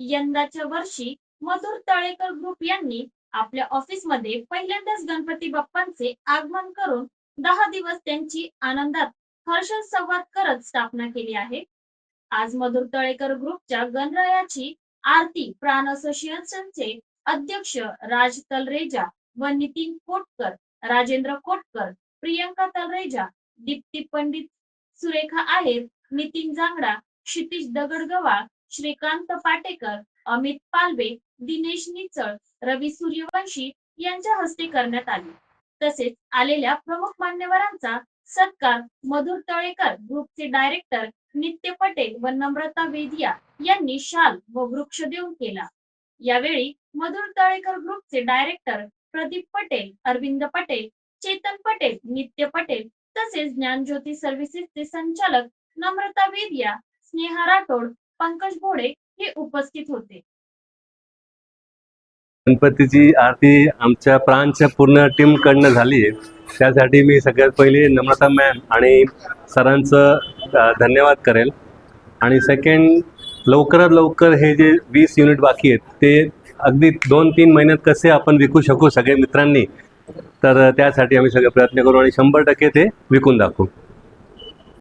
यंदाच्या वर्षी मधुर तळेकर ग्रुप यांनी आपल्या ऑफिसमध्ये पहिल्यांदाच गणपती बाप्पांचे आगमन करून दहा दिवस त्यांची आनंदात हर्ष संवाद करत स्थापना केली आहे. आज मधुर तळेकर ग्रुपच्या गणरायाची आरती प्राण असोसिएशनचे अध्यक्ष राज तलरेजा व नितीन कोटकर राजेंद्र कोटकर प्रियंका तलरेजा दीप्ती पंडित सुरेखा आहेर नितीन जांगडा क्षितिश दगडगवा श्रीकांत पाटेकर अमित पालवे दिनेश निचळ रवी सूर्यवंशी यांच्या हस्ते करण्यात आली. तसेच आलेल्या प्रमुख मान्यवरांचा सत्कार मधुर तळेकर ग्रुपचे डायरेक्टर नित्य पटेल व नम्रता वेदिया यांनी शाल व वृक्ष देऊन केला. यावेळी मधुर तळेकर ग्रुपचे डायरेक्टर प्रदीप पटेल अरविंद पटेल चेतन पटेल नित्य पटेल तसेच ज्ञानज्योती सर्व्हिसेसचे संचालक नम्रता वेदिया स्नेहा राठोड पंकज भोडे हे उपस्थित होते. गणपतीची आरती आमच्या प्राणच्या पूर्ण टीमकडनं झाली आहे. त्यासाठी मी सगळ्यात पहिले नम्रता मॅम आणि सरांचं धन्यवाद करेल. आणि सेकंड लवकरात लवकर हे जे वीस युनिट बाकी आहेत ते अगदी दोन तीन महिन्यात कसे आपण विकू शकू सगळे मित्रांनी तर त्यासाठी आम्ही सगळे प्रयत्न करू आणि शंभर टक्के ते विकून दाखवू.